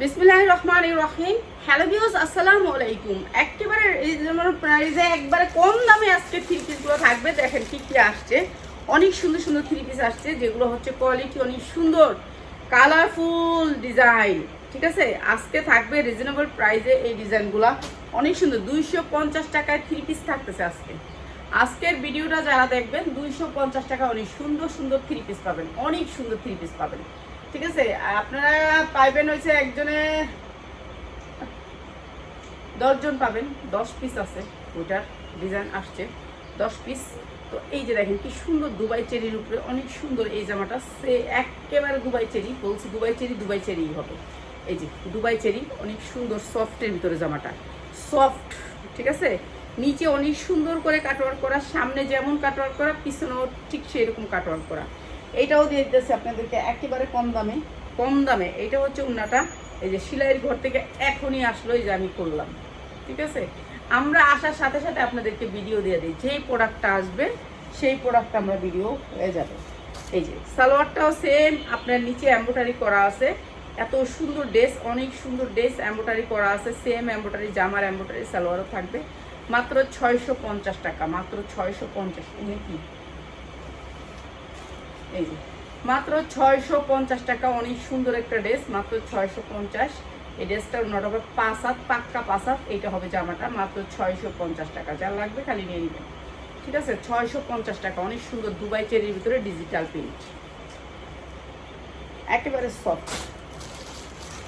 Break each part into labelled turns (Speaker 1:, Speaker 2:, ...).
Speaker 1: বিসমিল্লাহ রহমান রহিম। Hello views আসসালামু আলাইকুম। একেবারে প্রাইসে একবারে কম দামে আজকে থ্রি পিসগুলো থাকবে, দেখেন কি কি আসছে। অনেক সুন্দর সুন্দর থ্রি পিস আসছে, যেগুলো হচ্ছে কোয়ালিটি অনেক সুন্দর কালারফুল ডিজাইন ঠিক আছে? আজকে থাকবে রিজনেবল প্রাইসে এই ডিজাইনগুলো অনেক সুন্দর, দুইশো পঞ্চাশ টাকায় থ্রি পিস থাকতেছে আজকে। আজকের ভিডিওটা যারা দেখবেন, দুইশো পঞ্চাশ টাকা অনেক সুন্দর সুন্দর থ্রি পিস পাবেন, অনেক সুন্দর থ্রি পিস পাবেন। ঠিক আছে? আপনারা পাইবেন হয়েছে একজনে দশজন পাবেন। দশ পিস আছে। ওইটার ডিজাইন আসছে। দশ পিস তো এই যে দেখেন কি সুন্দর দুবাই চেরির উপরে অনেক সুন্দর এই জামাটা। সে একেবারে দুবাই চেরি, বলছি দুবাই চেরি, দুবাই চেরিই হবে। এই যে দুবাই চেরি, অনেক সুন্দর সফটের ভিতরে জামাটা। সফট ঠিক আছে? নিচে অনেক সুন্দর করে কাটওয়ার্ক করা, সামনে যেমন কাটওয়ার্ক করা, পিছনেও ঠিক সেরকম কাটওয়ার্ক করা। এইটাও দিয়ে দিতেছে আপনাদেরকে একেবারে কম দামে। কম দামে। এইটা হচ্ছে উন্নাটা। এই যে সিলাইয়ের ঘর থেকে এখনই আসলো এই যে আমি করলাম। ঠিক আছে? আমরা আসার সাথে সাথে আপনাদেরকে ভিডিও দিয়ে দিই। যেই প্রোডাক্টটা আসবে, সেই প্রোডাক্টটা আমরা ভিডিও হয়ে যাবে। এই যে, সালোয়ারটাও সেম আপনার নিচে এম্ব্রয়ডারি করা আছে। এত সুন্দর ড্রেস অনেক সুন্দর ড্রেস এম্ব্রয়ডারি করা আছে। সেম এম্ব্রয়ডারি জামার এম্ব্রয়ডারি সালোয়ারও থাকবে। মাত্র ছয়শো পঞ্চাশ টাকা, মাত্র ছয়শো পঞ্চাশ। কি? এই যে। মাত্র ছয়শো পঞ্চাশ টাকা, অনেক সুন্দর একটা ড্রেস, মাত্র ছয়শো পঞ্চাশ। এই ড্রেসটার ওনার হবে পাঁচ হাত, পাক্কা পাঁচ হাত, এইটা হবে জামাটা, মাত্র ছয়শো পঞ্চাশ টাকা। যা লাগবে খালি নিয়ে নেবেন। ঠিক আছে? ছয়শো পঞ্চাশ টাকা, অনেক সুন্দর দুবাই চেরির ভিতরে ডিজিটাল প্রিন্ট একেবারে সফট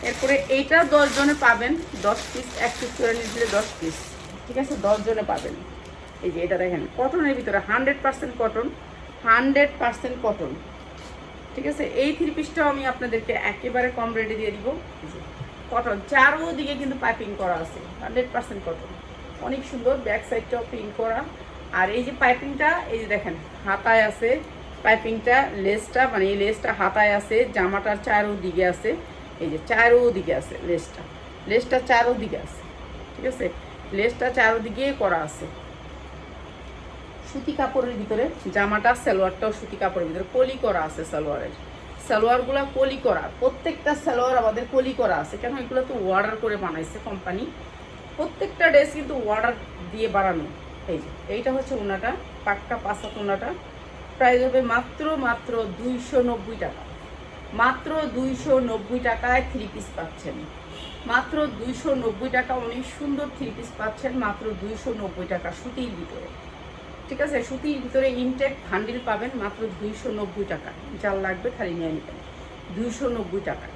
Speaker 1: এরপরে এইটা দশ জনে পাবেন, দশ পিস এক পিস করে নিয়ে দশ পিস ঠিক আছে? দশ জনে পাবেন। এই যে এটা দেখেন কটনের ভিতরে hundred percent cotton hundred percent cotton ঠিক আছে? এই থ্রি পিসটাও আমি আপনাদেরকে একেবারে কম রেটে দিয়ে দিব। কটন চারোদিকে কিন্তু পাইপিং করা আছে। হান্ড্রেড পার্সেন্ট কটন অনেক সুন্দর ব্যাক সাইডটাও প্রিন্ট করা। আর এই যে পাইপিংটা এই যে দেখেন, হাতায় আছে পাইপিংটা লেসটা মানে এই লেসটা হাতায় আছে জামাটার চারোদিকে আছে। এই যে চারোদিকে আছে লেসটা লেসটা চারোদিকে আছে। ঠিক আছে? লেসটা চারোদিকে করা আছে। সুতি কাপড়ের ভিতরে জামাটা, সালোয়ারটাও সুতি কাপড়ের ভিতরে, কলি করা আছে সালোয়ারের। সালোয়ারগুলো কলি করা, প্রত্যেকটা সালোয়ার আমাদের কলি করা আছে। কেন এগুলো তো অর্ডার করে বানাইছে কোম্পানি প্রত্যেকটা ড্রেস কিন্তু অর্ডার দিয়ে বানানো। এই যে, এইটা হচ্ছে ওনাটা, পাক্কা পাঁচাত ওনাটা। প্রাইস হবে মাত্র মাত্র দুইশো নব্বই টাকা। মাত্র দুইশো নব্বই টাকায় থ্রি পিস পাচ্ছেন। মাত্র দুইশো নব্বই টাকা অনেক সুন্দর থ্রি পিস পাচ্ছেন, মাত্র দুইশো নব্বই টাকা সুতির ভিতরে। ঠিক আছে, সুতির ভিতরে ইনটেক হান্ডিল পাবেন মাত্র দুইশো নব্বই টাকা। যার লাগবে খালি নিয়ে নেবেন। দুইশো নব্বই টাকা।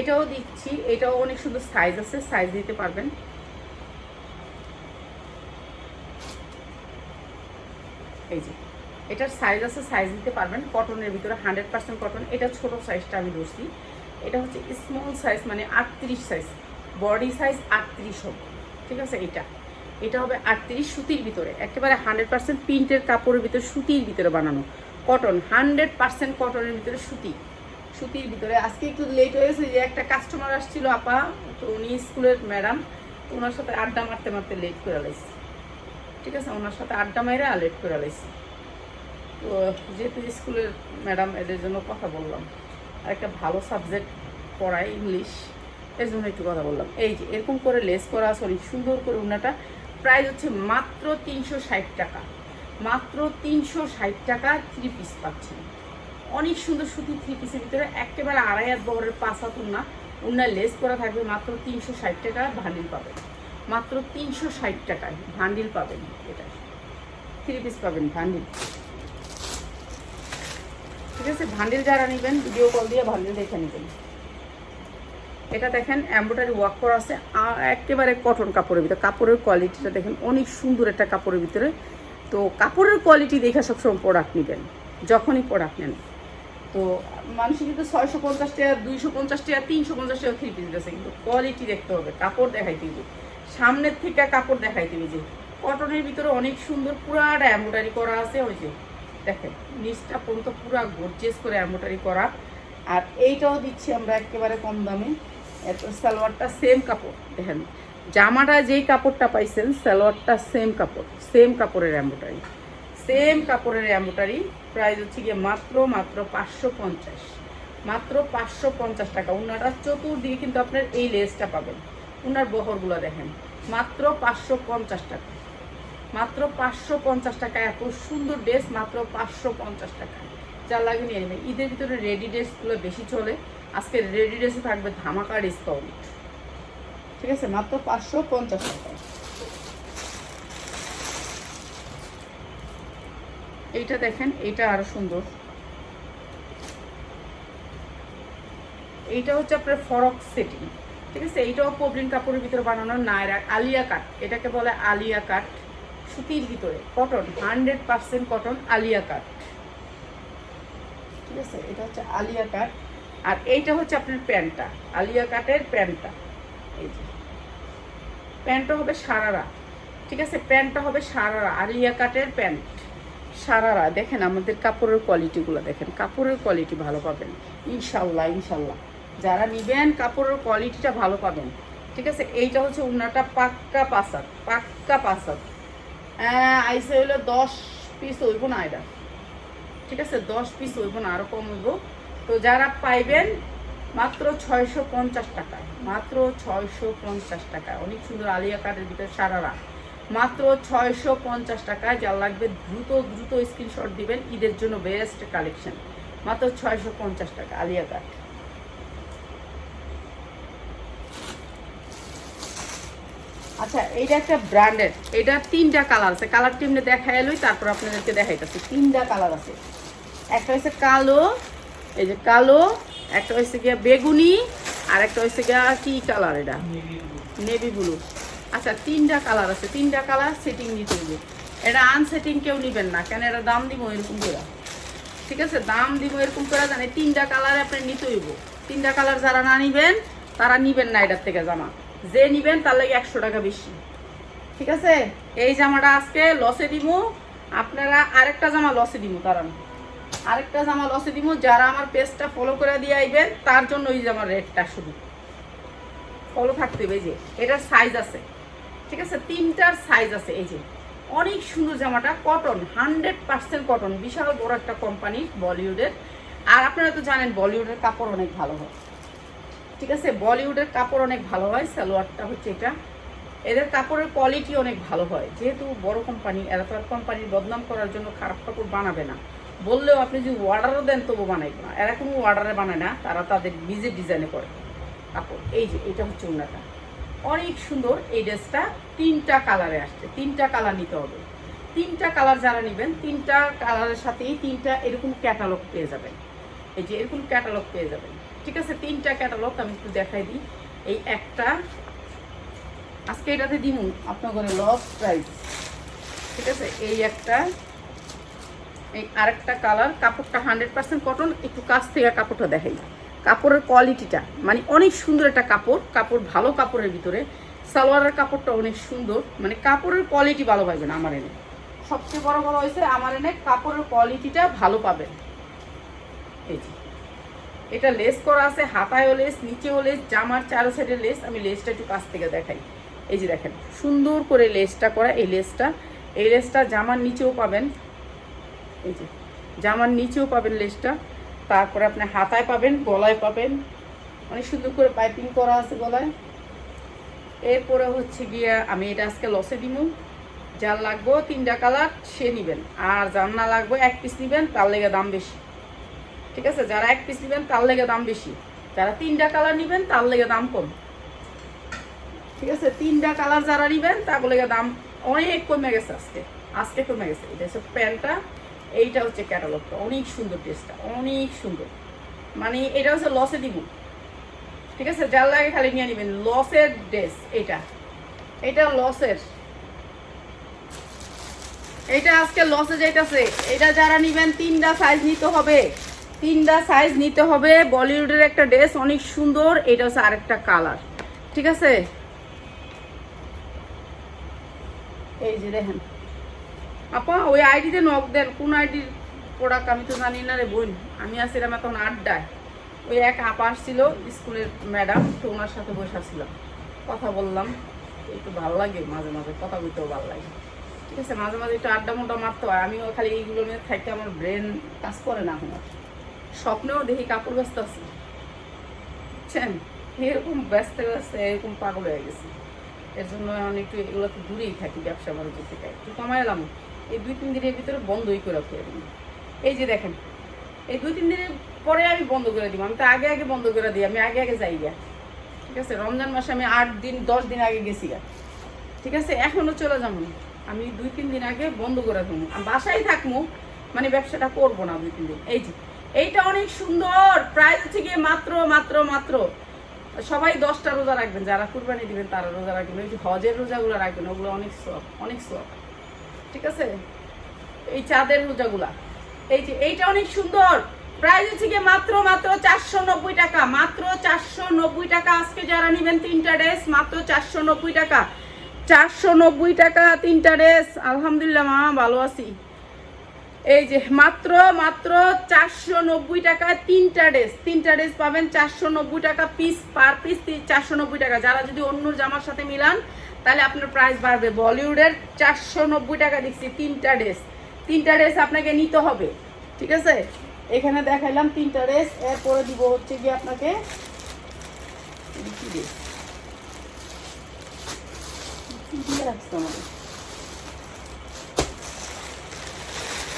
Speaker 1: এটাও দিচ্ছি, এটাও অনেক সুন্দর সাইজ আছে সাইজ দিতে পারবেন। এই যে। এটার সাইজ আছে সাইজ দিতে পারবেন। কটনের ভিতরে হান্ড্রেড পার্সেন্ট কটন এটা ছোট সাইজটা আমি ধরছি। এটা হচ্ছে স্মল সাইজ মানে আটত্রিশ সাইজ বডি সাইজ আটত্রিশ হবে ঠিক আছে? এটা। এটা হবে আটত্রিশ সুতির ভিতরে। একেবারে হান্ড্রেড পার্সেন্ট প্রিন্টের কাপড়ের ভিতরে, সুতির ভিতরে বানানো। কটন হান্ড্রেড পার্সেন্ট কটনের ভিতরে সুতি। সুতির ভিতরে। আজকে একটু লেট হয়েছে যে একটা কাস্টমার আসছিল আপা, তো উনি স্কুলের ম্যাডাম ওনার সাথে আড্ডা মারতে মারতে লেট করে লাইছি। ঠিক আছে? ওনার সাথে আড্ডা মাইরে লেট করে লাইছি। তো যেহেতু স্কুলের ম্যাডাম এদের জন্য কথা বললাম আর একটা ভালো সাবজেক্ট পড়ায় ইংলিশ, এর জন্য একটু কথা বললাম। এই যে, এরকম করে লেস করা, সরি, সুন্দর করে উনাটা, প্রাইস হচ্ছে মাত্র তিনশো ষাট টাকা। মাত্র তিনশো ষাট টাকা থ্রি পিস পাচ্ছেন অনেক সুন্দর সুতি থ্রি পিসের ভিতরে, একেবারে আড়াই হাত বহরের পাঁচ হাত উন্না উন্নার লেস করা থাকবে, মাত্র তিনশো ষাট টাকা ভান্ডিল পাবেন। মাত্র তিনশো ষাট টাকায় ভান্ডিল পাবেন এটা থ্রি পিস পাবেন ভান্ডিল। ঠিক আছে? ভান্ডিল যারা নেবেন ভিডিও কল দিয়ে ভান্ডিল দেখে নেবেন। এটা দেখেন এম্ব্রয়ডারি ওয়ার্ক করা আছে। একেবারে কটন কাপড়ের ভিতরে। কাপড়ের কোয়ালিটিটা দেখেন, অনেক সুন্দর একটা কাপড়ের ভিতরে। তো কাপড়ের কোয়ালিটি দেখে সবসময় প্রোডাক্ট নেবেন, যখনই প্রোডাক্ট নেন। তো মানুষ কিন্তু ছয়শো পঞ্চাশ টাকা, দুইশো পঞ্চাশ টাকা, তিনশো পঞ্চাশ টাকা থ্রি পিস গেছে কিন্তু কোয়ালিটি দেখতে হবে, কাপড় দেখাইতে হবে। সামনের থেকে কাপড় দেখাইতে হবে যে কটনের ভিতরে অনেক সুন্দর পুরাটা এম্ব্রয়ডারি করা আছে, ওই যে। দেখেন, নিচটা পর্যন্ত পুরা গর্জেস করে এম্ব্রয়ডারি করা। আর এইটাও দিচ্ছি আমরা একেবারে কম দামে। এত সালোয়ারটা সেম কাপড়, দেখেন। জামাটা যেই কাপড়টা পাইছেন, সালোয়ারটা সেম কাপড় সেম কাপড়ের এম্বোটারি সেম কাপড়ের এম্বোটারি প্রাইস হচ্ছে গিয়ে মাত্র মাত্র পাঁচশো পঞ্চাশ। মাত্র পাঁচশো পঞ্চাশ টাকা। উনারা চতুর্দিকে কিন্তু আপনার এই লেসটা পাবেন। উনার বহরগুলো দেখেন। মাত্র পাঁচশো পঞ্চাশ টাকা। মাত্র পাঁচশো পঞ্চাশ টাকা। এত সুন্দর ড্রেস, মাত্র পাঁচশো পঞ্চাশ টাকা। যা লাগে নিয়ে নেবেন ঈদের ভিতরে রেডি ড্রেসগুলো বেশি চলে। আজকে রেডি ড্রেসে থাকবে ধামাকা ডিসকাউন্ট ঠিক আছে? মাত্র পাঁচশো পঞ্চাশ টাকা। এইটা দেখেন, এইটা আরও সুন্দর। এইটা হচ্ছে আপনার ফরক সেটিং। ঠিক আছে? এইটাও পবলিন কাপড়ের ভিতরে বানানো নায়রা আলিয়া কাট। এটাকে বলে আলিয়া কাট। সুতির ভিতরে। Cotton, hundred percent cotton Alia cut ঠিক আছে? এটা হচ্ছে আলিয়া কাট আর এইটা হচ্ছে আপনার প্যান্টটা, আলিয়া কাটের প্যান্টটা। এই প্যান্টটা হবে সারারা। ঠিক আছে? প্যান্টটা হবে সারারা, আলিয়া কাটের প্যান্ট। সারারা। দেখেন আমাদের কাপড়ের কোয়ালিটিগুলো দেখেন। কাপড়ের কোয়ালিটি ভালো পাবেন। ইনশাল্লাহ ইনশাল্লাহ যারা নিবেন, কাপড়ের কোয়ালিটিটা ভালো পাবেন। ঠিক আছে? এইটা হচ্ছে উন্নাটা পাক্কা পাসাদ পাক্কা পাসাদ। আইসে হইল দশ পিস হইব না এটা। ঠিক আছে? দশ পিস হইব না আরও কম হইব তো যারা পাইবেন মাত্র ছয়শো পঞ্চাশ টাকায় মাত্র ছয়শো পঞ্চাশ টাকা। অনেক সুন্দর আলিয়া কার্ডের ভিতরে সারারা। মাত্র ছয়শো পঞ্চাশ টাকায় যা লাগবে দ্রুত দ্রুত স্ক্রিনশট দিবেন। ঈদের জন্য বেস্ট কালেকশন মাত্র ছয়শো পঞ্চাশ টাকা আলিয়া কার্ড আচ্ছা এইটা একটা ব্র্যান্ডেড এটা তিনটা কালার আছে। কালার টিমনে দেখা এলোই, তারপর আপনাদেরকে দেখাইতেছি। তিনটা কালার আছে। একটা হচ্ছে কালো, এই যে কালো, একটা হচ্ছে গিয়া বেগুনি, আর একটা হচ্ছে গিয়া কি কালার এটা? নেভি ব্লু আচ্ছা তিনটা কালার আছে। তিনটা কালার সেটিং নিতে হবে এটা আনসেটিং কেউ নেবেন না, কেন এটা দাম দিব এরকম করে? ঠিক আছে, দাম দিব এরকম করে, জানে তিনটা কালার আপনি নিতে হইব। তিনটা কালার যারা না নিবেন, তারা নিবেন না এটার থেকে জামা। যে নিবেন তার লাগে একশো টাকা বেশি। ঠিক আছে? এই জামাটা আজকে লসে দিব আপনারা আরেকটা জামা লসে দিব না। আরেকটা জামা লসে দিব যারা আমার পেজটা ফলো করে দিয়ে আইবেন, তার জন্য ওই জামার রেটটা শুধু। ফলো থাকতে হবে যে এটার সাইজ আছে। ঠিক আছে? তিনটার সাইজ আছে এই যে। অনেক সুন্দর জামাটা কটন হান্ড্রেড পার্সেন্ট কটন বিশাল বড় একটা কোম্পানি বলিউডের আর আপনারা তো জানেন বলিউডের কাপড় অনেক ভালো হয়। ঠিক আছে? বলিউডের কাপড় অনেক ভালো হয়, সালোয়ারটা হচ্ছে এটা। এদের কাপড়ের কোয়ালিটি অনেক ভালো হয়। যেহেতু বড় কোম্পানি এরা তো কোম্পানির বদনাম করার জন্য খারাপ কাপড় বানাবে না। বললেও আপনি যদি অর্ডারও দেন তবু বানাইবে না। এরা কোনো অর্ডারে বানায় না, তারা তাদের নিজের ডিজাইনে করে কাপড়। এই যে, এটা হচ্ছে ওনাটা অনেক সুন্দর এই ড্রেসটা। তিনটা কালারে আসছে। তিনটা কালার নিতে হবে। তিনটা কালার যারা নেবেন, তিনটা কালারের সাথেই তিনটা এরকম ক্যাটালগ পেয়ে যাবেন। এই যে, এরকম ক্যাটালগ পেয়ে যাবেন। ঠিক আছে, তিনটা ক্যাটালগ আমি একটু দেখাই দিই। এই একটা, আজকে এটাতে দিমু আপনার ঘরে লস প্রাইস ঠিক আছে, এই একটা, এই আরেকটা কালার কাপড়টা হান্ড্রেড পার্সেন্ট কটন একটু কাছ থেকে কাপড়টা দেখাই। কাপড়ের কোয়ালিটিটা মানে অনেক সুন্দর একটা কাপড় কাপড় ভালো কাপড়ের ভিতরে। সালোয়ারের কাপড়টা অনেক সুন্দর মানে কাপড়ের কোয়ালিটি ভালো পাবেন আমার এনে। সবচেয়ে বড় বড় হয়েছে আমার এনে কাপড়ের কোয়ালিটিটা ভালো পাবেন। এই যে। এটা লেস করা আছে, হাতায়ও লেস নিচেও লেস জামার চারো সাইডে লেস আমি লেসটা একটু কাছ থেকে দেখাই। এই যে দেখেন, সুন্দর করে লেসটা করা এই লেসটা এই লেসটা জামার নিচেও পাবেন। এই যে, জামার নিচেও পাবেন লেসটা তারপরে আপনি হাতায় পাবেন, গলায় পাবেন। অনেক সুন্দর করে পাইপিং করা আছে গলায়। এরপরে হচ্ছে গিয়ে, আমি এটা আজকে লসে দিব যার লাগবো তিনটা কালার সে নিবেন। আর যার না লাগবে এক পিস নিবেন, তার লেগে দাম বেশি। ঠিক আছে? যারা এক পিস নেবেন, তার লেগে দাম বেশি। যারা তিনটা কালার নেবেন, তার লেগে দাম কম। ঠিক আছে? তিনটা কালার যারা নেবেন, তার লেগে দাম অনেক কমে গেছে আজকে। আজকে কমে গেছে। এটা হচ্ছে প্যান্টটা, এইটা হচ্ছে ক্যাটালগটা অনেক সুন্দর ড্রেসটা, অনেক সুন্দর। মানে এটা হচ্ছে লসে দিব। ঠিক আছে? যার লাগে খালি নিয়ে নেবেন। লসের ড্রেস এটা। এটা লসের এটা আজকে লসে যাইতেছে। এটা যারা নিবেন, তিনটা সাইজ নিতে হবে। তিনটা সাইজ নিতে হবে। বলিউডের একটা ড্রেস অনেক সুন্দর, এটা হচ্ছে আরেকটা কালার ঠিক আছে? এই যে দেখেন। আপা, ওই আইডিতে নক দেন। কোন আইডির প্রোডাক্ট আমি তো জানি না রে বোন। আমি আসছিলাম এখন আড্ডায়। ওই এক আপা আসছিল, স্কুলের ম্যাডাম তো ওনার সাথে বসে আসছিলাম কথা বললাম। একটু ভালো লাগে, মাঝে মাঝে। কথা বলতেও ভালো লাগে। ঠিক আছে? মাঝে মাঝে একটু আড্ডা মোটা মারতে হয়। আমিও খালি এইগুলো নিয়ে থাকতে আমার ব্রেন কাজ করে না আর। স্বপ্নেও দেখি কাপড় ব্যস্ত আছি। বুঝছেন? এরকম ব্যস্ত ব্যস্ত এরকম পাগল হয়ে গেছে। এর জন্য আমি একটু এগুলো তো দূরেই থাকি ব্যবসা বাণিজ্য থেকে। একটু কমাই এলাম। এই দুই, তিন দিনের ভিতরে বন্ধই করে আমি এই যে দেখেন, এই দুই, তিন দিনের পরে আমি বন্ধ করে দিব আমি তো আগে আগে বন্ধ করে দিই। আমি আগে আগে যাই গা ঠিক আছে? রমজান মাসে আমি আট দিন, দশ দিন আগে গেছি গা ঠিক আছে? এখনও চলে যাব। আমি দুই, তিন দিন আগে বন্ধ করে দেবো বাসায় থাকব মানে ব্যবসাটা করব না দুই, তিন দিন। এই যে এইটা অনেক সুন্দর। প্রাইস গিয়ে মাত্র মাত্র মাত্র। সবাই দশটা রোজা রাখবেন, যারা কুরবানি দিবেন তারা রোজা রাখবেন। ওই যে হজের রোজাগুলো রাখবেন, ওগুলো অনেক সব অনেক সব। ঠিক আছে? এই চাঁদের রোজাগুলা। এই যে, এইটা অনেক সুন্দর। প্রাইস গিয়ে মাত্র মাত্র চারশো নব্বই টাকা, মাত্র চারশো নব্বই টাকা। আজকে যারা নেবেন তিনটা ড্রেস, মাত্র চারশো নব্বই টাকা। চারশো নব্বই টাকা তিনটা ড্রেস। আলহামদুলিল্লাহ মা, ভালো আছি। এই যে মাত্র মাত্র চারশো নব্বই টাকা তিনটা ড্রেস। তিনটা ড্রেস পাবেন চারশো নব্বই টাকা পিস পার পিস চারশো নব্বই টাকা। যারা যদি অন্য জামার সাথে মিলান, তাহলে আপনার প্রাইস বাড়বে। বলিউডের চারশো নব্বই টাকা দিচ্ছি তিনটা ড্রেস। তিনটা ড্রেস আপনাকে নিতে হবে, ঠিক আছে? এখানে দেখাইলাম তিনটা ড্রেস। এরপরে দিব হচ্ছে কি আপনাকে কি আমাদের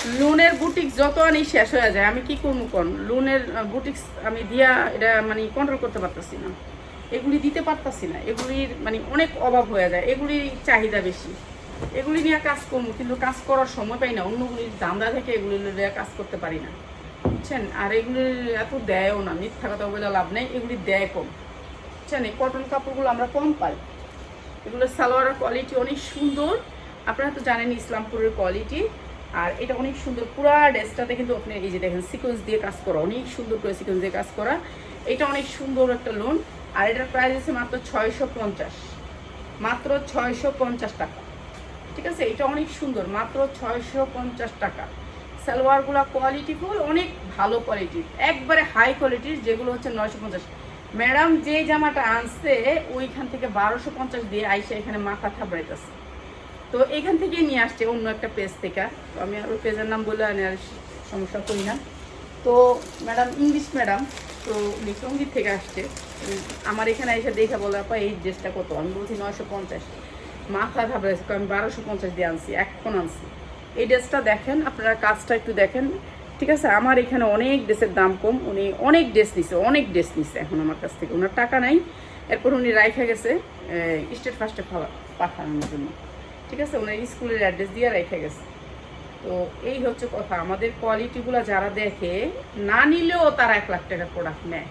Speaker 1: লোনের বুটিক্স যত আনি শেষ হয়ে যায়, আমি কি করব কোন? লোনের বুটিক্স আমি দিয়া এটা মানে কন্ট্রোল করতে পারতাছি না। এগুলি দিতে পারতাছি না। এগুলির মানে অনেক অভাব হয়ে যায়। এগুলির চাহিদা বেশি। এগুলি নিয়ে কাজ করব, কিন্তু কাজ করার সময় পাই না। অন্যগুলির দামদা থেকে এগুলি নিয়ে কাজ করতে পারি না। বুঝছেন? আর এগুলি এত দেয়ও না। মিথ্যা কথা বলে লাভ নেই। এগুলি দেয় কম। বুঝছেন? এই কটন কাপড়গুলো আমরা কম পাই। এগুলো সালোয়ারের কোয়ালিটি অনেক সুন্দর। আপনারা তো জানেন ইসলামপুরের কোয়ালিটি আর এটা অনেক সুন্দর, পুরা ড্রেসটাতে কিন্তু আপনি এই যে দেখেন সিকোয়েন্স দিয়ে কাজ করা, অনেক সুন্দর করে সিকোয়েন্স দিয়ে কাজ করা। এটা অনেক সুন্দর একটা লোন আর এটার প্রাইস আছে মাত্র ছয়শো পঞ্চাশ। মাত্র ছয়শো পঞ্চাশ টাকা। ঠিক আছে? এটা অনেক সুন্দর, মাত্র ছয়শো পঞ্চাশ টাকা। সালোয়ারগুলো কোয়ালিটিফুল অনেক ভালো কোয়ালিটির একবারে হাই কোয়ালিটির যেগুলো হচ্ছে নয়শো পঞ্চাশ। ম্যাডাম যে জামাটা আনছে, ওইখান থেকে বারোশো পঞ্চাশ দিয়ে আইসা এখানে মাথা থাবড়াইতেছে তো এখান থেকে নিয়ে আসছে অন্য একটা পেজ থেকে। তো আমি আর ওই পেজের নাম বলে আমি আর সমস্যা করি না। তো ম্যাডাম ইংলিশ ম্যাডাম তো উনি সংগীত থেকে আসছে। আমার এখানে এসে দেখে বলে, আপা, এই ড্রেসটা কত? আমি বলছি, নয়শো পঞ্চাশ। মাথা ঘাবড়েছে আমি বারোশো পঞ্চাশ দিয়ে আনছি এখন আনছি। এই ড্রেসটা দেখেন, আপনারা কাজটা একটু দেখেন, ঠিক আছে? আমার এখানে অনেক ড্রেসের দাম কম, উনি অনেক ড্রেস নিছে, অনেক ড্রেস নিছে এখন আমার কাছ থেকে। ওনার টাকা নাই। এরপর উনি রাইখা গেছে স্টেট ফার্স্টে পাঠানোর জন্য। ঠিক আছে? ওনার স্কুলের অ্যাড্রেস দিয়ে রেখে গেছে। তো এই হচ্ছে কথা। আমাদের কোয়ালিটিগুলো যারা দেখে, না নিলেও তারা এক লাখ টাকার প্রোডাক্ট নেয়।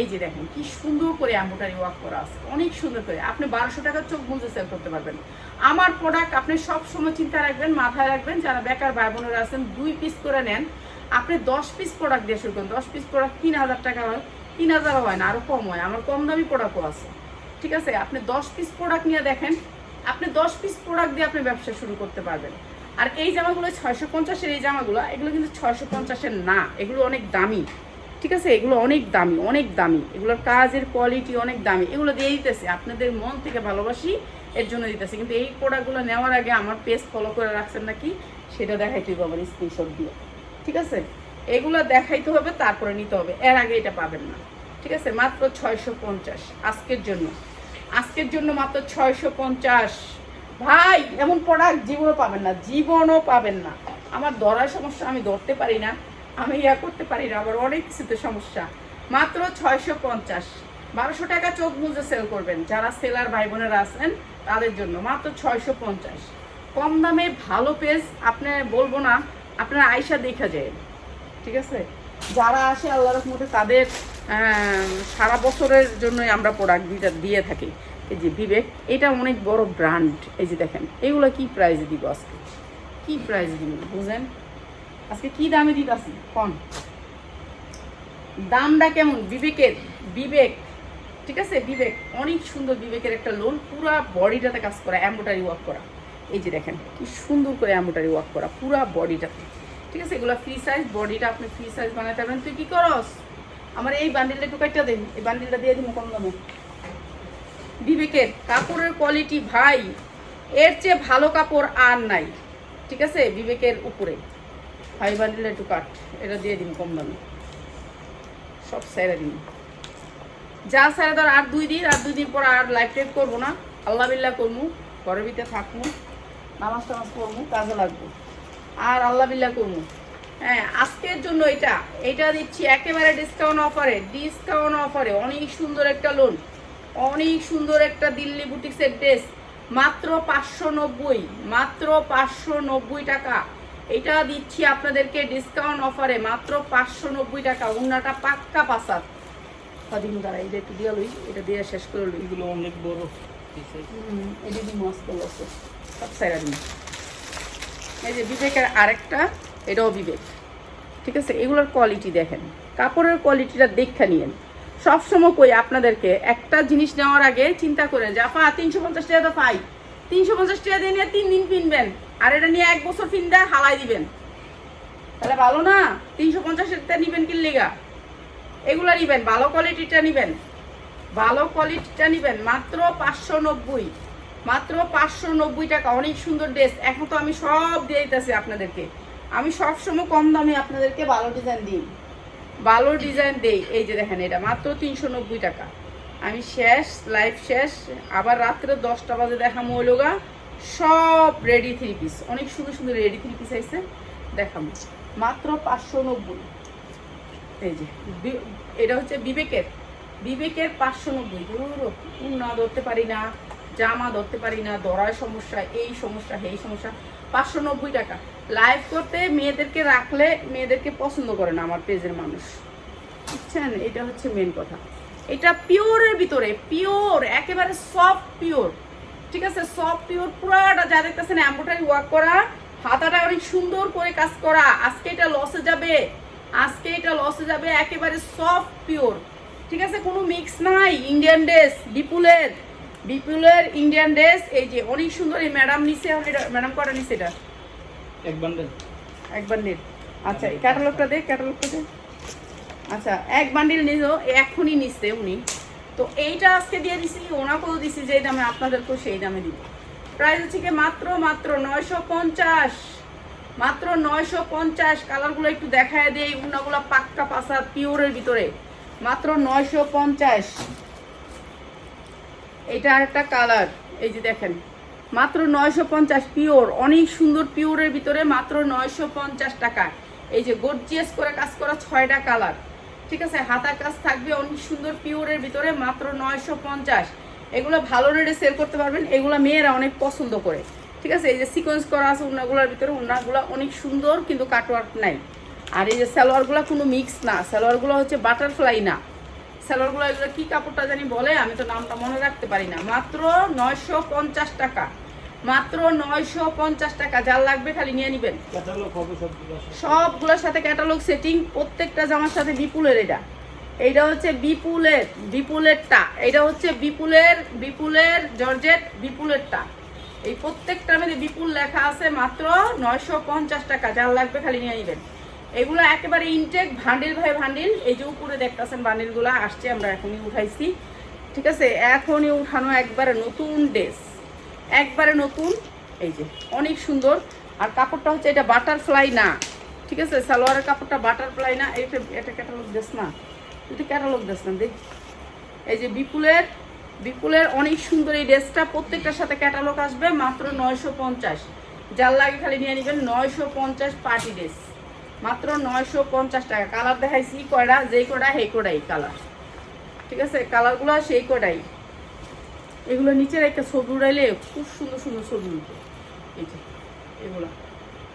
Speaker 1: এই যে দেখেন, কি সুন্দর করে অ্যাম্বোটারি ওয়ার্ক করা আছে। অনেক সুন্দর করে। আপনি বারোশো টাকার চোখ বুঝে সেল করতে পারবেন। আমার প্রোডাক্ট আপনি সব সময় চিন্তা রাখবেন, মাথায় রাখবেন, যারা বেকার ভাই বোনেরা আছেন, দুই পিস করে নেন। আপনি দশ পিস প্রোডাক্ট দিয়ে শুরু করেন। দশ পিস প্রোডাক্ট তিন হাজার টাকা হয়, তিন হাজারও হয় না আরও কম হয়। আমার কম দামি প্রোডাক্টও আছে। ঠিক আছে? আপনি দশ পিস প্রোডাক্ট নিয়ে দেখেন আপনি দশ পিস প্রোডাক্ট দিয়ে আপনি ব্যবসা শুরু করতে পারবেন। আর এই জামাগুলো ছয়শো পঞ্চাশের এই জামাগুলো, এগুলো কিন্তু ছয়শো পঞ্চাশের না, এগুলো অনেক দামি। ঠিক আছে? এগুলো অনেক দামি অনেক দামি। এগুলোর কাজের কোয়ালিটি অনেক দামি। এগুলো দিয়ে দিতেছে, আপনাদের মন থেকে ভালোবাসি, এর জন্য দিতেছে। কিন্তু এই প্রোডাক্টগুলো নেওয়ার আগে আমার পেজ ফলো করে রাখছেন নাকি? সেটা দেখাইতে হবে আমার স্ক্রিনশট দিয়ে। ঠিক আছে? এগুলো দেখাইতে হবে, তারপরে নিতে হবে। এর আগে এটা পাবেন না। ঠিক আছে? মাত্র ছয়শো পঞ্চাশ। আজকের জন্য। আজকের জন্য মাত্র ছয়শো পঞ্চাশ। ভাই, এমন প্রোডাক্ট জীবনও পাবেন না, জীবনও পাবেন না। আমার ধরার সমস্যা, আমি ধরতে পারি না, আমি ইয়া করতে পারি না, আবার অনেক কিছুতে সমস্যা। মাত্র ছয়শো পঞ্চাশ। বারোশো টাকা চোখ বুঝে সেল করবেন। যারা সেলার ভাই বোনেরা আছেন, তাদের জন্য মাত্র ছয়শো পঞ্চাশ। কম দামে ভালো পেজ আপনি বলব না, আপনার আয়সা দেখা যায় ঠিক আছে? যারা আসে আল্লাহ রহমতে তাদের সারা বছরের জন্যই আমরা প্রোডাক্ট দিয়ে দিয়ে থাকি। এই যে বিবেক এটা অনেক বড় ব্র্যান্ড এই যে দেখেন, এগুলো কি প্রাইস দিব আজকে? কি প্রাইস দিব, বুঝেন? আজকে কি দামে দিতাছি? কন? দামটা কেমন? বিবেকের বিবেক ঠিক আছে? বিবেক অনেক সুন্দর বিবেকের একটা লোন পুরা বডিটাতে কাজ করা অ্যাম্বোটারি ওয়ার্ক করা। এই যে দেখেন, কি সুন্দর করে অ্যাম্বোটারি ওয়ার্ক করা, পুরা বডিটাতে ঠিক আছে? এগুলো ফ্রি সাইজ বডিটা আপনি ফ্রি সাইজ বানাতে পারবেন। তুই কি করস? আমার এই বান্ডিলটা একটু কাটটা দেন। এই বান্ডিলটা দিয়ে দিন কম দামে। বিবেকের কাপড়ের কোয়ালিটি ভাই, এর চেয়ে ভালো কাপড় আর নাই। ঠিক আছে? বিবেকের উপরে। ভাই বান্ডিল একটু কাট। এটা দিয়ে দিন কম দামে। সব সাইরা দিন যা সাইরা ধর আর দুই দিন, আর দুই দিন পর আর লাইফ টাইপ করব না। আল্লাহ বিল্লাহ করব ঘরের ভিতরে থাকব নামাজ টামাজ পড়ব কাজে লাগবো। আর আল্লাহ বিল্লাহ করব হ্যাঁ আজকের জন্য এটা। এটা দিচ্ছি একেবারে ডিসকাউন্ট অফারে ডিসকাউন্ট অফারে অনেক সুন্দর একটা লোন অনেক সুন্দর একটা দিল্লি বুটিক্সের ড্রেস মাত্র পাঁচশো নব্বই মাত্র পাঁচশো নব্বই টাকা। এটা দিচ্ছি আপনাদেরকে ডিসকাউন্ট অফারে মাত্র পাঁচশো নব্বই টাকা। উন্নাটা পাক্কা পাসাদ। কদিন দ্বারা এটা একটু দিয়ে লই এটা দিয়ে শেষ করে লই।
Speaker 2: এগুলো অনেক বড় আছে।
Speaker 1: এটা মস্ত লসে সব দিন। এই যে বিবেকের আরেকটা এটাও বিবেক। ঠিক আছে? এগুলোর কোয়ালিটি দেখেন। কাপড়ের কোয়ালিটিটা দেখে নিয়েন। সবসময় কই আপনাদেরকে একটা জিনিস নেওয়ার আগে চিন্তা করেন যে আপা তিনশো পঞ্চাশ টাকা তো পাই। তিনশো পঞ্চাশ টাকা দিয়ে নিয়ে তিন দিন কিনবেন আর এটা নিয়ে এক বছর ফিনদা হালাই দিবেন। তাহলে ভালো না? তিনশো পঞ্চাশের নিবেন কিনলেগা এগুলো নিবেন। ভালো কোয়ালিটিটা নিবেন। ভালো কোয়ালিটিটা নেবেন। মাত্র পাঁচশো নব্বই। মাত্র পাঁচশো নব্বই টাকা। অনেক সুন্দর ড্রেস এখন তো আমি সব দিয়ে দিতেছি আপনাদেরকে। আমি সবসময় কম দামে আপনাদেরকে ভালো ডিজাইন দিই। ভালো ডিজাইন দেই। এই যে দেখেন এটা, মাত্র তিনশো নব্বই টাকা। আমি শেষ লাইফ শেষ, আবার রাত্রে দশটা বাজে দেখা মৌলগা সব রেডি থ্রি পিস অনেক সুন্দর সুন্দর রেডি থ্রি পিস আছে দেখাবো মাত্র পাঁচশো নব্বই। এই যে এটা হচ্ছে বিবেকের। বিবেকের পাঁচশো নব্বই। না ধরতে পারি না। জামা ধরতে পারি না, ধরার সমস্যা, এই সমস্যা এই সমস্যা। পাঁচশো নব্বই টাকা। লাইভ করতে মেয়েদেরকে রাখলে মেয়েদেরকে পছন্দ করে না আমার পেজের মানুষ। বুঝছেন? এটা হচ্ছে মেন কথা। এটা পিওরের ভিতরে পিওর একেবারে সফট পিওর ঠিক আছে? সফট পিওর পুরাটা যা দেখতেছেন এম্বোটারি ওয়ার্ক করা, হাতাটা অনেক সুন্দর করে কাজ করা। আজকে এটা লসে যাবে। আজকে এটা লসে যাবে, একেবারে সফট পিওর ঠিক আছে? কোনো মিক্স নাই। ইন্ডিয়ান ড্রেস বিপুলের বিপুলের ইন্ডিয়ান ড্রেস এই যে অনেক সুন্দর এই ম্যাডাম নিছে ম্যাডাম কটা নিছে এটা?
Speaker 2: এক বান্ডেল
Speaker 1: এক নেট আচ্ছা এই ক্যাটালগটা দে ক্যাটালগটা দে। আচ্ছা এক বান্ডিল নিলো এখনই নিচ্ছে উনি। তো এইটা আজকে দিয়ে দিছি ওনাকেও দিছি যেই দামে আপনাদেরকেও সেই দামে দিব। প্রাইস হচ্ছে কি মাত্র মাত্র নয়শো পঞ্চাশ। মাত্র নয়শো পঞ্চাশ কালারগুলো একটু দেখায় দেই উনাগুলো পাক্কা পাসা পিওরের ভিতরে। মাত্র নয়শো পঞ্চাশ। এটা আরেকটা কালার, এই যে দেখেন। মাত্র নয়শো পঞ্চাশ পিওর, অনেক সুন্দর পিওরের ভিতরে মাত্র নয়শো পঞ্চাশ টাকা। এই যে গর্জিয়াস করে কাজ করা ছয়টা কালার। ঠিক আছে হাতা কাজ থাকবে, অনেক সুন্দর পিওরের ভিতরে মাত্র নয়শো পঞ্চাশ। এগুলো ভালো রেটে সেল করতে পারবেন, এগুলো মেয়েরা অনেক পছন্দ করে। ঠিক আছে, এই যে সিকোয়েন্স করা আছে উন্নাগুলোর ভিতরে, উন্নাগুলো অনেক সুন্দর, কিন্তু কাটওয়ার্ক নাই। আর এই যে সালোয়ারগুলো কোনো মিক্স না, সালোয়ারগুলো হচ্ছে বাটারফ্লাই না। সালোয়ারগুলো এগুলো কি কাপড়টা জানি বলে আমি তো নামটা মনে রাখতে পারি না। মাত্র নয়শো পঞ্চাশ টাকা। মাত্র নয়শো পঞ্চাশ টাকা যার লাগবে খালি নিয়ে নেবেন। সবগুলোর সাথে ক্যাটালগ সেটিং প্রত্যেকটা জামার সাথে বিপুলের এটা। এইটা হচ্ছে বিপুলের বিপুলেরটা। এটা হচ্ছে বিপুলের বিপুলের জর্জেট বিপুলেরটা। এই প্রত্যেকটার মধ্যে বিপুল লেখা আছে মাত্র নয়শো পঞ্চাশ টাকা যার লাগবে খালি নিয়ে নেবেন। এগুলো একেবারে ইনটেক ভান্ডিল ভাই ভান্ডিল এই যে উপরে দেখতেছেন বান্ডিলগুলো আসছে, আমরা এখনই উঠাইছি। ঠিক আছে? এখনই উঠানো একবারে নতুন ড্রেস একবারে নতুন, এই যে, অনেক সুন্দর। আর কাপড়টা হচ্ছে এটা বাটারফ্লাই না। ঠিক আছে? সালোয়ারের কাপড়টা বাটারফ্লাই না। এটা এটা ক্যাটালগ দেস না। এটা ক্যাটালগ দেস না, দেখ। এই যে, বিপুলের বিপুলের অনেক সুন্দর এই ড্রেসটা প্রত্যেকটার সাথে ক্যাটালগ আসবে মাত্র নয়শো পঞ্চাশ। যার লাগে খালি নিয়ে নেবেন নয়শো পঞ্চাশ পার্টি ড্রেস মাত্র নয়শো পঞ্চাশ টাকা। কালার দেখাইছি কয়টা যেই কয়টা সেই কয়টাই কালার। ঠিক আছে? কালারগুলো সেই কয়টাই এগুলো নিচের একটা ছবি উড়াইলে খুব সুন্দর সুন্দর ছবি উঠবে এই যে এগুলো।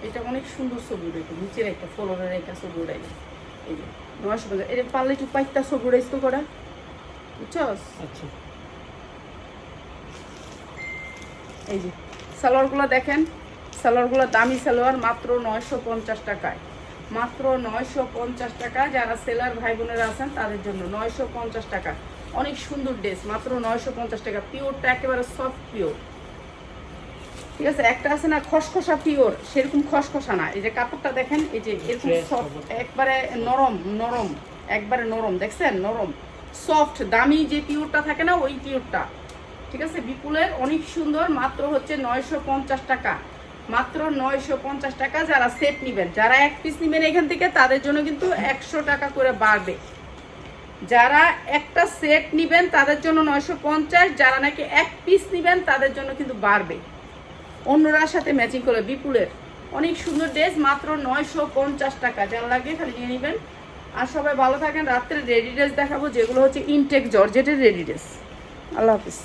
Speaker 1: এটা অনেক সুন্দর ছবি উঠে। নিচের একটা ফ্লোরের একটা ছবি উড়াইলে। এই যে নয়শো পঞ্চাশ। এটা পারলে একটু পাইতা ছবি উড়াইছ তো করা বুঝছস?
Speaker 2: আচ্ছা।
Speaker 1: এই যে সালোয়ারগুলো দেখেন। সালোয়ারগুলো দামি সালোয়ার মাত্র নয়শো পঞ্চাশ টাকায়। মাত্র নয়শো পঞ্চাশ টাকা। যারা সেলার ভাই বোনেরা আছেন তাদের জন্য নয়শো পঞ্চাশ টাকা। অনেক সুন্দর ড্রেস মাত্র নয়শো পঞ্চাশ টাকা। পিওরটা একেবারে সফট পিওর ঠিক আছে একটা আছে না খসখসা পিওর সেরকম খসখসা না। এই যে কাপড়টা দেখেন এই যে এরকম সফট একবারে নরম নরম একবারে নরম। দেখছেন? নরম। সফট দামি যে পিওরটা থাকে না ওই পিওরটা ঠিক আছে বিপুলের অনেক সুন্দর মাত্র হচ্ছে নয়শো পঞ্চাশ টাকা। মাত্র নয়শো পঞ্চাশ টাকা যারা সেট নেবেন, যারা এক পিস নেবেন এখান থেকে, তাদের জন্য কিন্তু একশো টাকা করে বাড়বে। যারা একটা সেট নেবেন, তাদের জন্য নয়শো পঞ্চাশ, যারা নাকি এক পিস নেবেন, তাদের জন্য কিন্তু বাড়বে। অন্যরার সাথে ম্যাচিং করে বিপুলের। অনেক সুন্দর ড্রেস মাত্র নয়শো পঞ্চাশ টাকা। যারা লাগে খালি নিয়ে নেবেন। আর সবাই ভালো থাকেন, রাত্রে রেডি ড্রেস দেখাবো, যেগুলো হচ্ছে ইনটেক জর্জেটের রেডি ড্রেস আল্লাহ হাফিজ।